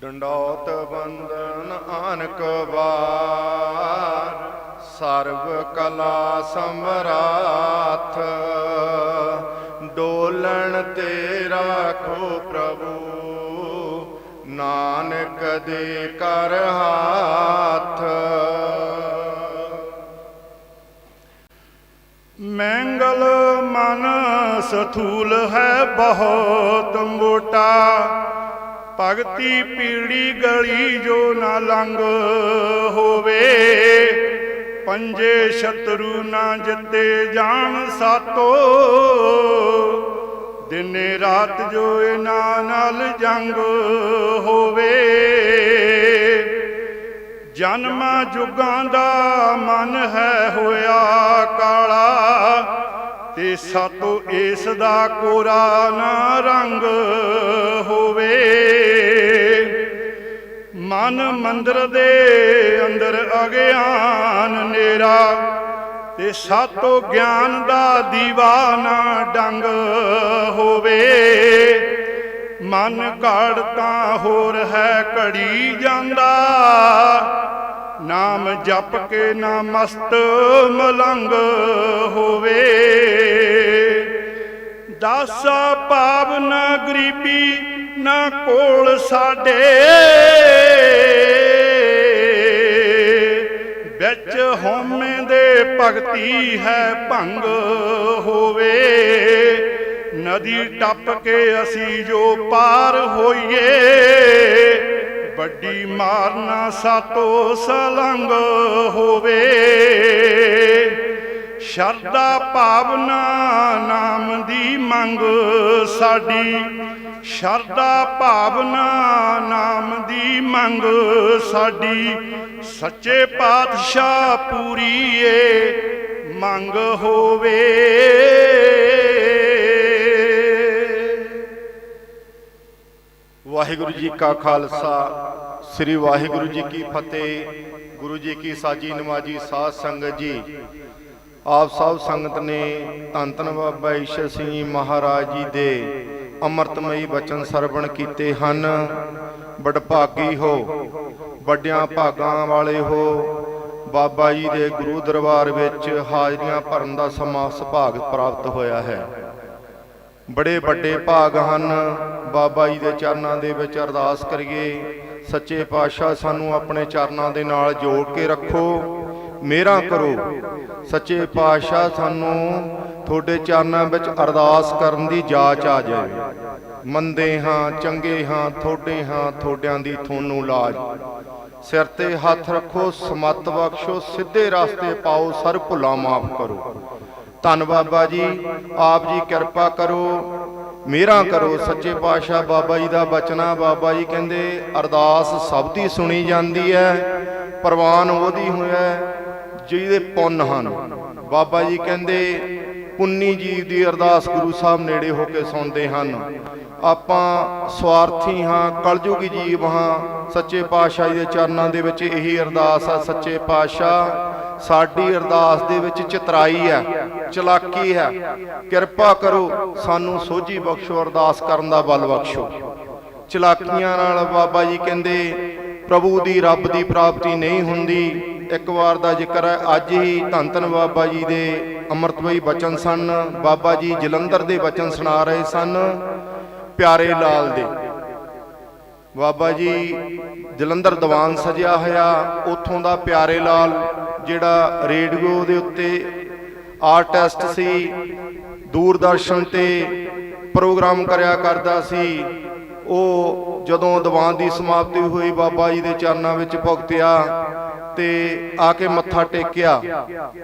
ਡੰਡੋਤ ਬੰਦਨ ਆਨਕ ਵਾਰ ਸਰਬ ਕਲਾ ਸਮਰਾਥ। ਡੋਲਣ ਤੇ ਰਾਖੋ ਪ੍ਰਭੂ, ਨਾਨਕ ਦੇ ਕਰ ਹਾਥ। ਮੈਂਗਲ ਮਨ ਸਥੂਲ ਹੈ ਬਹੁਤ ਮੋਟਾ। ਭਗਤੀ ਪੀੜੀ ਗਲੀ ਜੋ ਨਾ ਲੰਗ ਹੋਵੇ। ਪੰਜੇ ਸ਼ਤਰੂ ਨਾ ਜਿੱਤੇ ਜਾਣ ਸਾਤੋ। ਦਿਨੇ ਰਾਤ ਜੋ ਇਹਨਾਂ ਨਾਲ ਜੰਗ ਹੋਵੇ। ਜਨਮਾਂ ਜੁਗਾਂ ਦਾ ਮਨ ਹੈ ਹੋਇਆ ਕਾਲਾ। ਤੇ ਸਾਤੋਂ ਇਸ ਦਾ ਕੋਰਾ ਨਾ ਰੰਗ ਹੋਵੇ। ਮਨ ਮੰਦਰ ਦੇ ਅੰਦਰ ਅਗਿਆਨ ਨੇਰਾ ਤੇ ਸਾਤੋਂ ਗਿਆਨ ਦਾ ਦੀਵਾਨਾ ਡੰਗ ਹੋਵੇ। ਮਨ ਘੜ ਤਾਂ ਹੋਰ ਹੈ, ਘੜੀ ਜਾਂਦਾ ਨਾਮ ਜਪ ਕੇ ਨਾ ਮਸਤ ਮਲੰਗ ਹੋਵੇ। ਦਸ ਭਾਵ ਨਾ ਗਰੀਬੀ ਨਾ ਕੋਲ ਸਾਡੇ। ਵਿੱਚ ਹਉਮੈ ਦੇ ਭਗਤੀ ਹੈ ਭੰਗ ਹੋਵੇ। ਨਦੀ ਟੱਪ ਕੇ ਅਸੀਂ ਜੋ ਪਾਰ ਹੋਈਏ। ਵੱਡੀ ਮਾਰਨਾ ਸਾਤੋ ਸਲੰਗ ਹੋਵੇ। ਸ਼ਰਦਾ ਭਾਵਨਾ ਨਾਮ ਦੀ ਮੰਗ ਸਾਡੀ। ਸ਼ਰਦਾ ਭਾਵਨਾ ਨਾਮ ਦੀ ਮੰਗ ਸਾਡੀ। ਸੱਚੇ ਪਾਤਸ਼ਾਹ ਪੂਰੀ ਏ ਮੰਗ ਹੋਵੇ। ਵਾਹਿਗੁਰੂ ਜੀ ਕਾ ਖਾਲਸਾ, ਸ੍ਰੀ ਵਾਹਿਗੁਰੂ ਜੀ ਕੀ ਫਤਿਹ, ਗੁਰੂ ਜੀ ਕੀ ਸਾਜੀ ਨਮਾਜੀ ਸਾਧ ਸੰਗਤ ਜੀ। ਆਪ ਸਭ ਸੰਗਤ ਨੇ ਧੰਨ ਧੰਨ ਬਾਬਾ ਈਸ਼ਰ ਸਿੰਘ ਜੀ ਮਹਾਰਾਜ ਜੀ ਦੇ ਅੰਮ੍ਰਿਤਮਈ ਬਚਨ ਸਰਵਣ ਕੀਤੇ ਹਨ। ਬੜਭਾਗੀ ਹੋ, ਵੱਡਿਆਂ ਭਾਗਾਂ ਵਾਲੇ ਹੋ, ਬਾਬਾ ਜੀ ਦੇ ਗੁਰੂ ਦਰਬਾਰ ਵਿੱਚ ਹਾਜ਼ਰੀਆਂ ਭਰਨ ਦਾ ਸਮਾਂ ਸੁਭਾਗ ਪ੍ਰਾਪਤ ਹੋਇਆ ਹੈ। ਬੜੇ ਵੱਡੇ ਭਾਗ ਹਨ। ਬਾਬਾ ਜੀ ਦੇ ਚਰਨਾਂ ਦੇ ਵਿੱਚ ਅਰਦਾਸ ਕਰੀਏ। ਸੱਚੇ ਪਾਤਸ਼ਾਹ ਸਾਨੂੰ ਆਪਣੇ ਚਰਨਾਂ ਦੇ ਨਾਲ ਜੋੜ ਕੇ ਰੱਖੋ ਮੇਰਾ ਕਰੋ। ਸੱਚੇ ਪਾਤਸ਼ਾਹ ਸਾਨੂੰ ਤੁਹਾਡੇ ਚਰਨਾਂ ਵਿੱਚ ਅਰਦਾਸ ਕਰਨ ਦੀ ਜਾਚ ਆ ਜਾਏ। ਮੰਦੇ ਹਾਂ, ਚੰਗੇ ਹਾਂ, ਤੁਹਾਡੇ ਹਾਂ, ਤੁਹਾਡਿਆਂ ਦੀ ਤੁਹਾਨੂੰ ਲਾਜ। ਸਿਰ ਤੇ ਹੱਥ ਰੱਖੋ, ਸਮਤ ਬਖਸ਼ੋ, ਸਿੱਧੇ ਰਸਤੇ ਪਾਓ, ਸਰ ਭੁੱਲਾਂ ਮਾਫ ਕਰੋ। ਧੰਨ ਬਾਬਾ ਜੀ ਆਪ ਜੀ ਕਿਰਪਾ ਕਰੋ। ਮੇਰਾ ਕਰੋ ਸੱਚੇ ਪਾਤਸ਼ਾਹ ਬਾਬਾ ਜੀ ਦਾ ਬਚਨਾ। ਬਾਬਾ ਜੀ ਕਹਿੰਦੇ, ਅਰਦਾਸ ਸਭ ਦੀ ਸੁਣੀ ਜਾਂਦੀ ਹੈ, ਪ੍ਰਵਾਨ ਉਹਦੀ ਹੋਇਆ ਜਿਹਦੇ ਪੁੰਨ ਹਨ। ਬਾਬਾ ਜੀ ਕਹਿੰਦੇ ਪੁੰਨੀ ਜੀਵ ਦੀ ਅਰਦਾਸ ਗੁਰੂ ਸਾਹਿਬ ਨੇੜੇ ਹੋ ਕੇ ਸੁਣਦੇ ਹਨ। ਆਪਾਂ ਸਵਾਰਥੀ ਹਾਂ, ਕਲਯੁਗੀ ਜੀਵ ਹਾਂ। ਸੱਚੇ ਪਾਤਸ਼ਾਹ ਜੀ ਦੇ ਚਰਨਾਂ ਦੇ ਵਿੱਚ ਇਹੀ ਅਰਦਾਸ ਆ, ਸੱਚੇ ਪਾਤਸ਼ਾਹ, ਸਾਡੀ ਅਰਦਾਸ ਦੇ ਵਿੱਚ ਚਤਰਾਈ ਹੈ, ਚਲਾਕੀ ਹੈ। ਕਿਰਪਾ ਕਰੋ, ਸਾਨੂੰ ਸੋਝੀ ਬਖਸ਼ੋ, ਅਰਦਾਸ ਕਰਨ ਦਾ ਬਲ ਬਖਸ਼ੋ। ਚਲਾਕੀਆਂ ਨਾਲ ਬਾਬਾ ਜੀ ਕਹਿੰਦੇ, ਪ੍ਰਭੂ ਦੀ ਰੱਬ ਦੀ ਪ੍ਰਾਪਤੀ ਨਹੀਂ ਹੁੰਦੀ। ਇੱਕ ਵਾਰ ਦਾ ਜ਼ਿਕਰ ਹੈ, ਅੱਜ ਹੀ ਧੰਨ ਧੰਨ ਬਾਬਾ ਜੀ ਦੇ ਅੰਮ੍ਰਿਤਮਈ ਬਚਨ ਸਨ, ਬਾਬਾ ਜੀ ਜਲੰਧਰ ਦੇ ਬਚਨ ਸੁਣਾ ਰਹੇ ਸਨ, ਪਿਆਰੇ ਲਾਲ ਦੇ। ਬਾਬਾ ਜੀ ਜਲੰਧਰ ਦੀਵਾਨ ਸਜਿਆ ਹੋਇਆ, ਉਥੋਂ ਦਾ ਪਿਆਰੇ ਲਾਲ, ਜਿਹੜਾ ਰੇਡੀਓ ਦੇ ਉੱਤੇ ਆਰਟਿਸਟ ਸੀ, ਦੂਰਦਰਸ਼ਨ ਤੇ ਪ੍ਰੋਗਰਾਮ ਕਰਿਆ ਕਰਦਾ ਸੀ ਉਹ ਜਦੋਂ ਦੀਵਾਨ ਦੀ ਸਮਾਪਤੀ ਹੋਈ, ਬਾਬਾ ਜੀ ਦੇ ਚਰਨਾਂ ਵਿੱਚ ਭੁਗਤਿਆ ਤੇ ਆ ਕੇ ਮੱਥਾ ਟੇਕਿਆ।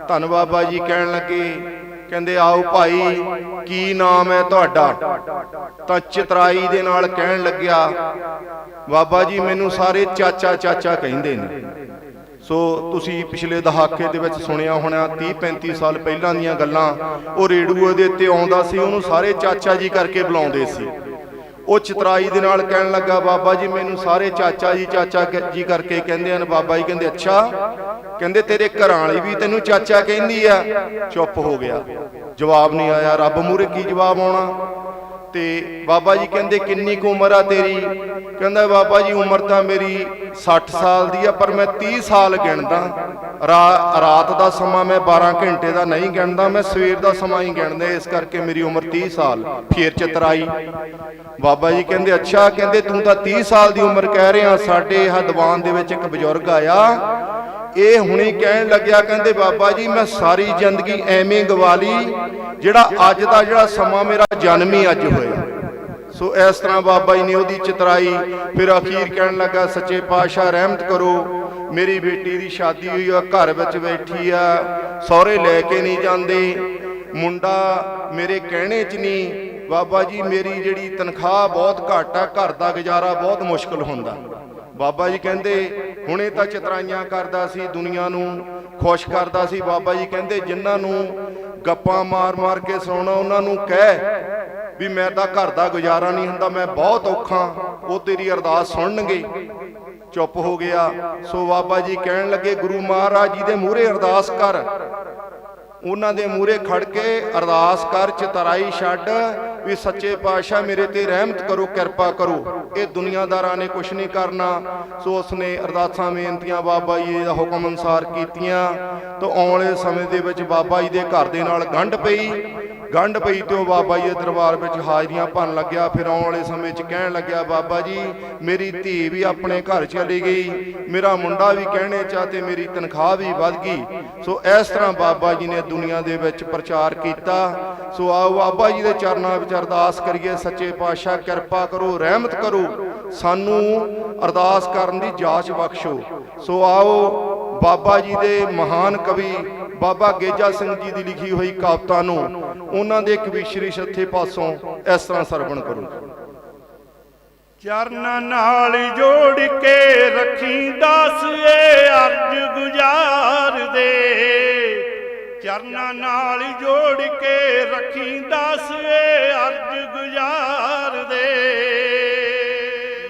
ਧੰਨ ਬਾਬਾ ਜੀ ਕਹਿਣ ਲੱਗੇ, ਕਹਿੰਦੇ, ਆਓ ਭਾਈ, ਕੀ ਨਾਮ ਹੈ ਤੁਹਾਡਾ? ਤਾਂ ਚਿਤਰਾਈ ਦੇ ਨਾਲ ਕਹਿਣ ਲੱਗਿਆ, ਬਾਬਾ ਜੀ, ਮੈਨੂੰ ਸਾਰੇ ਚਾਚਾ ਚਾਚਾ ਕਹਿੰਦੇ ਨੇ। ਸੋ ਤੁਸੀਂ ਪਿਛਲੇ ਦਹਾਕੇ ਦੇ ਵਿੱਚ ਸੁਣਿਆ ਹੋਣਾ 30 35 ਸਾਲ ਪਹਿਲਾਂ ਦੀਆਂ ਗੱਲਾਂ, ਉਹ ਰੇਡੂਏ ਦੇ ਉੱਤੇ ਆਉਂਦਾ ਸੀ, ਉਹਨੂੰ ਸਾਰੇ ਚਾਚਾ ਜੀ ਕਰਕੇ ਬੁਲਾਉਂਦੇ ਸੀ। ਉਹ ਚਤਰਾਈ ਦੇ ਨਾਲ ਕਹਿਣ ਲੱਗਾ, ਬਾਬਾ ਜੀ, ਮੈਨੂੰ ਸਾਰੇ ਚਾਚਾ ਜੀ ਚਾਚਾ ਜੀ ਕਰਕੇ ਕਹਿੰਦੇ ਹਨ, ਬਾਬਾ ਜੀ ਕਹਿੰਦੇ, ਅੱਛਾ, ਕਹਿੰਦੇ ਤੇਰੇ ਘਰਾਂ ਵਾਲੀ ਵੀ ਤੈਨੂੰ ਚਾਚਾ ਕਹਿੰਦੀ ਆ। ਚੁੱਪ ਹੋ ਗਿਆ। ਜਵਾਬ ਨਹੀਂ ਆਇਆ, ਰੱਬ ਮੂਰੇ ਕੀ ਜਵਾਬ ਆਉਣਾ? ਤੇ ਬਾਬਾ ਜੀ ਕਹਿੰਦੇ, ਕਿੰਨੀ ਕੁ ਉਮਰ ਆ ਤੇਰੀ? ਕਹਿੰਦਾ, ਬਾਬਾ ਜੀ, ਉਮਰ ਤਾਂ ਮੇਰੀ 60 ਸਾਲ ਦੀ ਆ, ਪਰ ਮੈਂ 30 ਸਾਲ ਗਿਣਦਾ। ਰਾ- ਰਾਤ ਦਾ ਸਮਾਂ ਮੈਂ 12 ਘੰਟੇ ਦਾ ਨਹੀਂ ਗਿਣਦਾ, ਮੈਂ ਸਵੇਰ ਦਾ ਸਮਾਂ ਹੀ ਗਿਣਦਾ, ਇਸ ਕਰਕੇ ਮੇਰੀ ਉਮਰ 30 ਸਾਲ। ਫੇਰ ਚਤਰਾਈ ਬਾਬਾ ਜੀ ਕਹਿੰਦੇ, ਅੱਛਾ, ਕਹਿੰਦੇ, ਤੂੰ ਤਾਂ 30 ਸਾਲ ਦੀ ਉਮਰ ਕਹਿ ਰਿਹਾ, ਸਾਡੇ ਆਹ ਦੇ ਵਿੱਚ ਇੱਕ ਬਜ਼ੁਰਗ ਆਇਆ ਇਹ ਹੁਣੇ ਕਹਿਣ ਲੱਗਿਆ, ਕਹਿੰਦੇ ਬਾਬਾ ਜੀ, ਮੈਂ ਸਾਰੀ ਜ਼ਿੰਦਗੀ ਐਵੇਂ ਗਵਾ ਲਈ, ਜਿਹੜਾ ਅੱਜ ਦਾ ਜਿਹੜਾ ਸਮਾਂ ਮੇਰਾ ਜਨਮ ਹੀ ਅੱਜ ਹੋਇਆ। ਸੋ ਇਸ ਤਰ੍ਹਾਂ ਬਾਬਾ ਜੀ ਨੇ ਉਹਦੀ ਚਤਰਾਈ, ਫਿਰ ਅਖੀਰ ਕਹਿਣ ਲੱਗਾ, ਸੱਚੇ ਪਾਤਸ਼ਾਹ, ਰਹਿਮਤ ਕਰੋ। ਮੇਰੀ ਬੇਟੀ ਦੀ ਸ਼ਾਦੀ ਹੋਈ ਆ, ਘਰ ਵਿੱਚ ਬੈਠੀ ਆ, ਸਹੁਰੇ ਲੈ ਕੇ ਨਹੀਂ ਜਾਂਦੇ। ਮੁੰਡਾ ਮੇਰੇ ਕਹਿਣੇ 'ਚ ਨਹੀਂ। ਬਾਬਾ ਜੀ, ਮੇਰੀ ਜਿਹੜੀ ਤਨਖਾਹ ਬਹੁਤ ਘੱਟ ਆ, ਘਰ ਦਾ ਗੁਜ਼ਾਰਾ ਬਹੁਤ ਮੁਸ਼ਕਲ ਹੁੰਦਾ। ਬਾਬਾ ਜੀ ਕਹਿੰਦੇ ਹੁਣੇ ਤਾਂ ਚਤਰਾਈਆਂ ਕਰਦਾ ਸੀ ਦੁਨੀਆ ਨੂੰ। ਖੁਸ਼ ਕਰਦਾ ਸੀ ਬਾਬਾ ਜੀ ਕਹਿੰਦੇ ਜਿਨ੍ਹਾਂ ਨੂੰ ਗੱਪਾਂ ਮਾਰ-ਮਾਰ ਕੇ ਸੁਣਾਉਣਾ ਉਹਨਾਂ ਨੂੰ ਕਹਿ ਵੀ ਮੈਂ ਤਾਂ ਘਰ ਦਾ ਗੁਜ਼ਾਰਾ ਨਹੀਂ ਹੁੰਦਾ ਮੈਂ ਬਹੁਤ ਔਖਾ ਉਹ ਤੇਰੀ ਅਰਦਾਸ ਸੁਣਨਗੇ। ਚੁੱਪ ਹੋ ਗਿਆ। ਸੋ ਬਾਬਾ ਜੀ ਕਹਿਣ ਲੱਗੇ ਗੁਰੂ ਮਹਾਰਾਜ ਜੀ ਦੇ ਮੂਹਰੇ ਅਰਦਾਸ ਕਰ। ਉਹਨਾਂ ਦੇ ਮੂਹਰੇ ਖੜ ਕੇ ਅਰਦਾਸ ਕਰ ਚਤਰਾਈ ਛੱਡ। ਵੀ ਸੱਚੇ ਪਾਤਸ਼ਾਹ ਮੇਰੇ ਤੇ ਰਹਿਮਤ ਕਰੋ, ਕਿਰਪਾ ਕਰੋ। ਇਹ ਦੁਨੀਆਦਾਰਾਂ ਨੇ ਕੁਛ ਨਹੀਂ ਕਰਨਾ। ਸੋ ਉਸਨੇ ਅਰਦਾਸਾਂ, ਬੇਨਤੀਆਂ, ਬਾਬਾ ਜੀ ਦਾ ਹੁਕਮ ਅਨੁਸਾਰ ਕੀਤੀਆਂ। ਤਾਂ ਆਉਣ ਵਾਲੇ ਸਮੇਂ ਦੇ ਵਿੱਚ ਬਾਬਾ ਜੀ ਦੇ ਘਰ ਦੇ ਨਾਲ ਗੰਢ ਪਈ। ਗੰਢ ਪਈ ਤੇ ਉਹ ਬਾਬਾ ਜੀ ਦੇ ਦਰਬਾਰ ਵਿੱਚ ਹਾਜ਼ਰੀਆਂ ਭਰਨ ਲੱਗਿਆ। ਫਿਰ ਆਉਣ ਵਾਲੇ ਸਮੇਂ 'ਚ ਕਹਿਣ ਲੱਗਿਆ, ਬਾਬਾ ਜੀ, ਮੇਰੀ ਧੀ ਵੀ ਆਪਣੇ ਘਰ ਚਲੀ ਗਈ, ਮੇਰਾ ਮੁੰਡਾ ਵੀ ਕਹਿਣੇ ਚਾ ਤੇ ਮੇਰੀ ਤਨਖਾਹ ਵੀ ਵੱਧ ਗਈ। ਸੋ ਇਸ ਤਰ੍ਹਾਂ ਬਾਬਾ ਜੀ ਨੇ ਦੁਨੀਆ ਦੇ ਵਿੱਚ ਪ੍ਰਚਾਰ ਕੀਤਾ। ਸੋ ਆਓ ਬਾਬਾ ਜੀ ਦੇ ਚਰਨਾਂ ਵਿੱਚ ਅਰਦਾਸ ਕਰੀਏ, ਸੱਚੇ ਪਾਤਸ਼ਾਹ, ਕਿਰਪਾ ਕਰੋ, ਰਹਿਮਤ ਕਰੋ। ਸਾਨੂੰ ਅਰਦਾਸ ਕਰਨ ਦੀ ਜਾਚ ਬਖਸ਼ੋ। ਸੋ ਆਓ ਬਾਬਾ ਜੀ ਦੇ ਮਹਾਨ ਕਵੀ ਬਾਬਾ ਗੇਜਾ ਸਿੰਘ ਜੀ ਦੀ ਲਿਖੀ ਹੋਈ ਕਵਿਤਾ ਨੂੰ ਉਹਨਾਂ ਦੇ ਇੱਕ ਵਿਸ਼ਰੀ ਸ਼ੱਥੇ ਪਾਸੋਂ ਇਸ ਤਰ੍ਹਾਂ ਸਰਵਣ ਕਰੋ। ਚਰਨਾਂ ਨਾਲ ਜੋੜ ਕੇ ਰੱਖੀ ਦਾਸ ਏ ਅਰਜ ਗੁਜ਼ਾਰ ਦੇ। ਚਰਨਾਂ ਨਾਲ ਜੋੜ ਕੇ ਰੱਖੀ ਦਾਸ ਏ ਅਰਜ ਗੁਜ਼ਾਰ ਦੇ।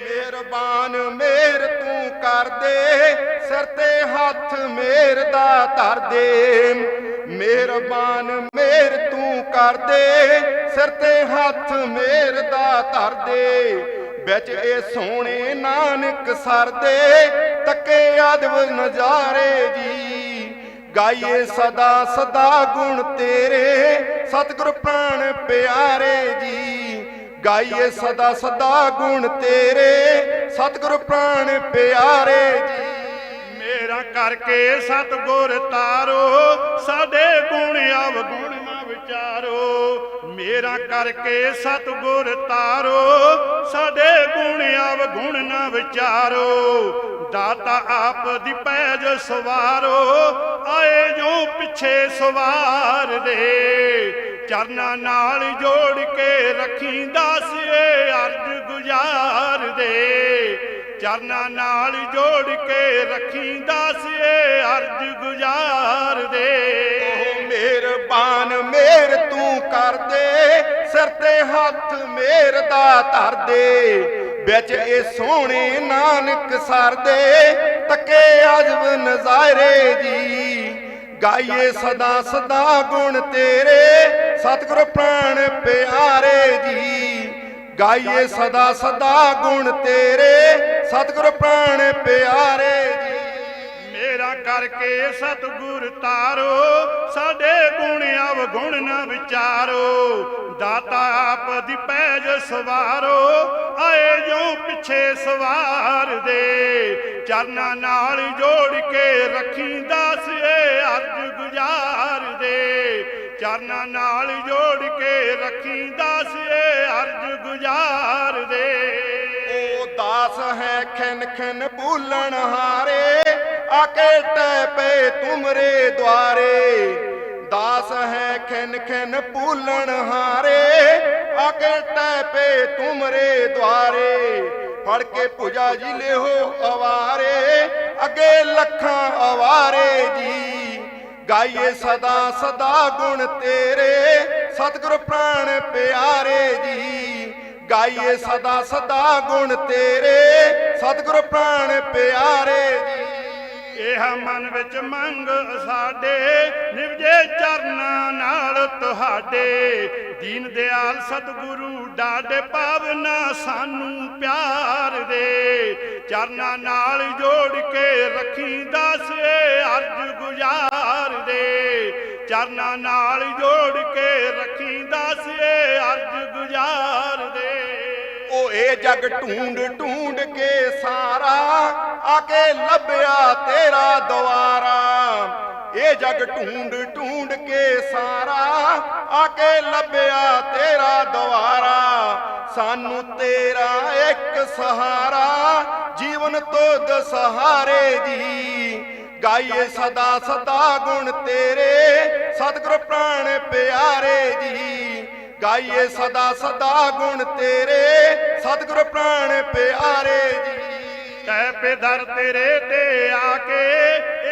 ਮਿਹਰਬਾਨ ਮੇਰ ਤੂੰ ਕਰ ਦੇ। ਸਿਰ ਤੇ ਹੱਥ ਮੇਰ ਦਾ ਧਰ ਦੇ। ਮਿਹਰਬਾਨ ਮੇਰ ਤੂੰ ਕਰ ਦੇ। ਸਿਰ ਤੇ ਹੱਥ ਮੇਰ ਦਾ ਧਰ ਦੇ। ਵਿੱਚ ਇਹ ਸੋਹਣੇ ਨਾਨਕ ਸਰ ਦੇ। ਤੱਕੇ ਅਦਬ ਨਜ਼ਾਰੇ ਜੀ। ਗਾਈਏ ਸਦਾ ਸਦਾ ਗੁਣ ਤੇਰੇ। ਸਤਿਗੁਰ ਪ੍ਰਾਣ ਪਿਆਰੇ ਜੀ। ਗਾਈਏ ਸਦਾ ਸਦਾ ਗੁਣ ਤੇਰੇ। ਸਤਿਗੁਰ ਪ੍ਰਾਣ ਪਿਆਰੇ ਜੀ। ਮੇਰਾ ਕਰਕੇ ਸਤਗੁਰ ਤਾਰੋ, ਸਾਡੇ ਗੁਣ ਅਵਗੁਣ ਨਾ ਵਿਚਾਰੋ। ਮੇਰਾ ਕਰਕੇ ਸਤਗੁਰ ਤਾਰੋ, ਸਾਡੇ ਗੁਣ ਅਵਗੁਣ ਨਾ ਵਿਚਾਰੋ। ਦਾਤਾ ਆਪ ਦੀ ਪੈਜ ਸਵਾਰੋ, ਆਏ ਜੋ ਪਿੱਛੇ ਸਵਾਰ ਦੇ ਚਰਨਾਂ ਨਾਲ ਜੋੜ ਕੇ ਰੱਖੀ ਦਾਸ ਏ ਅਰਜ। ਚਰਨਾਂ ਨਾਲ ਜੋੜ ਕੇ ਰੱਖੀ ਦਾਸ ਏ ਅਰਜ ਗੁਜ਼ਾਰ ਦੇ। ਓ ਮਿਹਰਬਾਨ ਮੇਰ ਤੂੰ ਕਰ ਦੇ। ਸਿਰ ਤੇ ਹੱਥ ਮੇਰ ਦਾ ਧਰ ਦੇ। ਵਿੱਚ ਇਹ ਸੋਹਣੇ ਨਾਨਕ ਸਰ ਦੇ। ਤੱਕੇ ਅਜਬ ਨਜ਼ਾਰੇ ਜੀ। ਗਾਈਏ ਸਦਾ ਸਦਾ ਗੁਣ ਤੇਰੇ। ਸਤਿਗੁਰ ਪ੍ਰਾਣ ਪਿਆਰੇ ਜੀ। ਗਾਈਏ ਸਦਾ ਸਦਾ ਗੁਣ ਤੇਰੇ। ਸਤਿਗੁਰ ਪ੍ਰਾਣ ਪਿਆਰੇ ਜੀ, ਮੇਰਾ ਕਰਕੇ ਸਤਿਗੁਰ ਤਾਰੋ, ਸਾਡੇ ਗੁਣ ਅਵਗੁਣ ਨਾ ਵਿਚਾਰੋ, ਦਾਤਾ ਆਪ ਦੀ ਪੈਜ ਸਵਾਰੋ, ਆਏ ਜੋ ਪਿੱਛੇ ਸਵਾਰ ਦੇ, ਚਰਨਾਂ ਨਾਲ ਜੋੜ ਕੇ ਰੱਖੀ ਦਾਸ ਏ ਅਰਜ ਗੁਜ਼ਾਰ ਦੇ, ਚਰਨਾਂ ਨਾਲ ਜੋੜ ਕੇ ਰੱਖੀ ਦਾਸ ਏ ਅਰਜ ਗੁਜ਼ਾਰ ਦੇ। ਦਾਸ ਹੈ ਖਿਨ ਖਿਨ ਭੂਲਣ ਹਾਰੇ ਆਕੇ ਟੈ ਪਏ ਤੁਮਰੇ ਦੁਆਰੇ। ਦਾਸ ਹੈ ਖਿਨ ਖਿਨ ਭੂਲਣ ਹਾਰੇ ਆਕੇ ਟੈ ਪਏ ਤੁਮਰੇ ਦੁਆਰੇ। ਫੜ ਕੇ ਭੁਜਾ ਜੀ ਲਿਓ ਅਵਾਰੇ, ਅੱਗੇ ਲੱਖਾਂ ਅਵਾਰੇ ਜੀ। ਗਾਈਏ ਸਦਾ ਸਦਾ ਗੁਣ ਤੇਰੇ, ਸਤਿਗੁਰ ਪ੍ਰਾਣ ਪਿਆਰੇ ਜੀ। ਗਾਈਏ ਸਦਾ ਸਦਾ ਗੁਣ ਤੇਰੇ। ਸਤਿਗੁਰ ਪ੍ਰਾਣ ਪਿਆਰੇ ਜੀ। ਇਹ ਮਨ ਵਿੱਚ ਮੰਗ ਸਾਡੇ, ਨਿਵਜੇ ਚਰਨਾਂ ਨਾਲ ਤੁਹਾਡੇ। ਦੀਨ ਦਿਆਲ ਸਤਿਗੁਰੂ ਡਾਡੇ ਪਾਵਨਾ ਸਾਨੂੰ ਪਿਆਰ ਦੇ। ਚਰਨਾਂ ਨਾਲ ਜੋੜ ਕੇ ਰੱਖੀ ਦਾਸੇ ਅਰਜ ਗੁਜ਼ਾਰ ਦੇ। ਚਰਨਾਂ ਨਾਲ ਜੋੜ ਕੇ ਰੱਖੀ ਦਾਸੇ ਅਰਜ ਗੁਜ਼ਾਰ ਦੇ ਜਗ ਢੂੰਡ ਢੂੰਡ ਕੇ ਸਾਰਾ, ਆ ਕੇ ਲੱਭਿਆ ਤੇਰਾ ਦੁਆਰਾ। ਇਹ ਜਗ ਢੂੰਡ ਢੂੰਡ ਕੇ ਸਾਰਾ, ਆ ਕੇ ਲੱਭਿਆ ਤੇਰਾ ਦੁਆਰਾ। ਸਾਨੂੰ ਤੇਰਾ ਇੱਕ ਸਹਾਰਾ, ਜੀਵਨ ਤੋਂ ਸਹਾਰੇ ਜੀ। ਗਾਈਏ ਸਦਾ ਸਦਾ ਗੁਣ ਤੇਰੇ, ਸਤਿਗੁਰ ਪ੍ਰਾਣ ਪਿਆਰੇ ਜੀ। ਗਾਈਏ ਸਦਾ ਸਦਾ ਗੁਣ ਤੇਰੇ ਸਤਿਗੁਰ ਪ੍ਰਾਣ ਪਿਆਰੇ ਜੀ। ਤੈ ਪੇਦਰ ਤੇਰੇ ਤੇ ਆ ਕੇ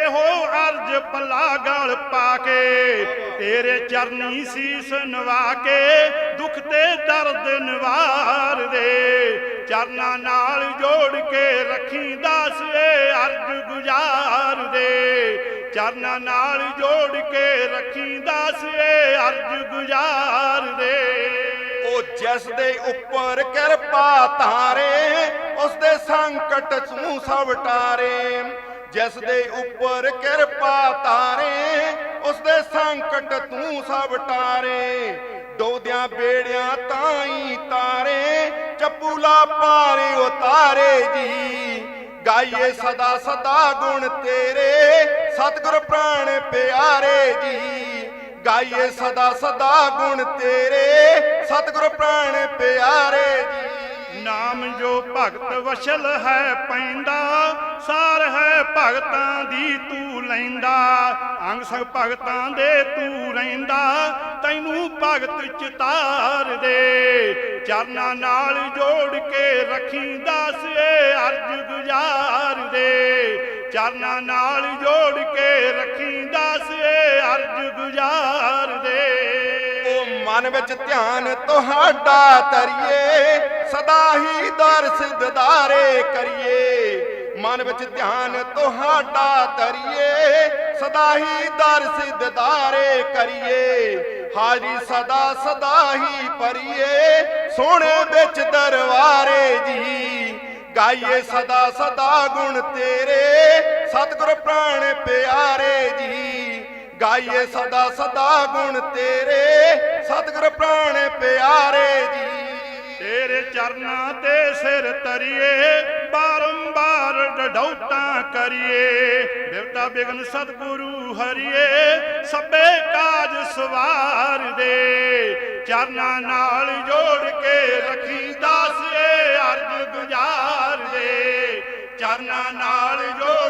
ਇਹੋ ਅਰਜ ਪੱਲਾ ਗਲ ਪਾ ਕੇ ਤੇਰੇ ਚਰਨੀ ਸੀਸ ਨਵਾ ਕੇ ਦੁੱਖ ਤੇ ਦਰਦ ਨਿਵਾਰ ਦੇ। ਚਰਨਾਂ ਨਾਲ ਜੋੜ ਕੇ ਰੱਖੀ ਦਾਸੇ ਅਰਜ ਗੁਜ਼ਾਰ ਦੇ। ਚਰਨਾਂ ਨਾਲ ਜੋੜ ਕੇ ਰੱਖੀ ਏ ਅਰਜ ਗੁਜ਼ਾਰ ਜਿਸ ਦੇ ਉੱਪਰ ਕਿਰਪਾ ਧਾਰੇ ਉਸ ਦੇ ਸੰਕਟ ਸੂ ਸਭ ਟਾਰੇ। ਜਿਸ ਦੇ ਉੱਪਰ ਕਿਰਪਾ ਧਾਰੇ ਉਸ ਦੇ ਸੰਕਟ ਤੂੰ ਸਭ ਟਾਰੇ। ਡੋਦਿਆਂ ਬੇੜਿਆਂ ਤਾਈ ਤਾਰੇ, ਚੱਪੂਲਾ ਪਾਰੇ ਉਤਾਰੇ ਜੀ। ਗਾਈਏ ਸਦਾ ਸਦਾ ਗੁਣ ਤੇਰੇ, ਸਤਿਗੁਰ ਪ੍ਰਾਣ ਪਿਆਰੇ ਜੀ। ਗਾਈਏ ਸਦਾ ਸਦਾ ਗੁਣ ਤੇਰੇ ਸਤਿਗੁਰ ਪ੍ਰਾਣ ਪਿਆਰੇ ਜੀ। ਨਾਮ ਜੋ ਭਗਤ ਵਸ਼ਲ ਹੈ ਪੈਂਦਾ ਸਾਰ ਹੈ ਭਗਤਾਂ ਦੀ ਤੂੰ ਲੈਂਦਾ। ਅੰਗ ਸੰਗ ਭਗਤਾਂ ਦੇ ਤੂੰ ਰਹਿੰਦਾ ਤੈਨੂੰ ਭਗਤ ਚਿਤਾਰ ਦੇ। ਚਰਨਾਂ ਨਾਲ ਜੋੜ ਕੇ ਰੱਖੀ ਦਾਸੇ ਅਰਜ ਗੁਜ਼ਾਰ ਦੇ। ਚਰਨਾਂ ਨਾਲ ਜੋੜ ਕੇ ਰੱਖੀ ਦਾਸੇ ਅਰਜ ਗੁਜ਼ਾਰ ਦੇ। ਉਹ ਮਨ ਵਿੱਚ ਧਿਆਨ ਤੁਹਾਡਾ ਤਰੀਏ ਸਦਾ ਹੀ ਦਰਸ ਦਿਦਾਰੇ ਕਰੀਏ। ਮਨ ਵਿੱਚ ਧਿਆਨ ਤੁਹਾਡਾ ਤਰੀਏ ਸਦਾ ਹੀ ਦਰਸ ਦਿਦਾਰੇ ਕਰੀਏ। ਹਾਰੀ ਸਦਾ ਸਦਾ ਹੀ ਭਰੀਏ, ਸੋਹਣੇ ਵਿੱਚ ਦਰਵਾਰੇ ਜੀ। ਗਾਈਏ ਸਦਾ ਸਦਾ ਗੁਣ ਤੇਰੇ, ਸਤਿਗੁਰ ਪ੍ਰਾਣ ਪਿਆਰੇ ਜੀ। ਗਾਈਏ ਸਦਾ ਸਦਾ ਗੁਣ ਤੇਰੇ ਸਤਿਗੁਰ ਪ੍ਰਾਣ ਪਿਆਰੇ ਜੀ। ਤੇਰੇ ਚਰਨਾਂ ਤੇ ਸਿਰ ਤਰੀਏ ਬਾਰੰਬਾਰ ਡਡੌਟਾਂ ਕਰੀਏ। ਬਿਰਤਾ ਬਿਗਨ ਸਤਿਗੁਰੂ ਹਰੀਏ, ਸਭੇ ਕਾਜ ਸਵਾਰ ਦੇ। ਚਰਨਾਂ ਨਾਲ ਜੋੜ ਕੇ ਰੱਖੀ ਦਾਸੇ ਅਰਜ ਗੁਜ਼ਾਰ ਦੇ। ਚਰਨਾਂ ਨਾਲ ਜੋੜ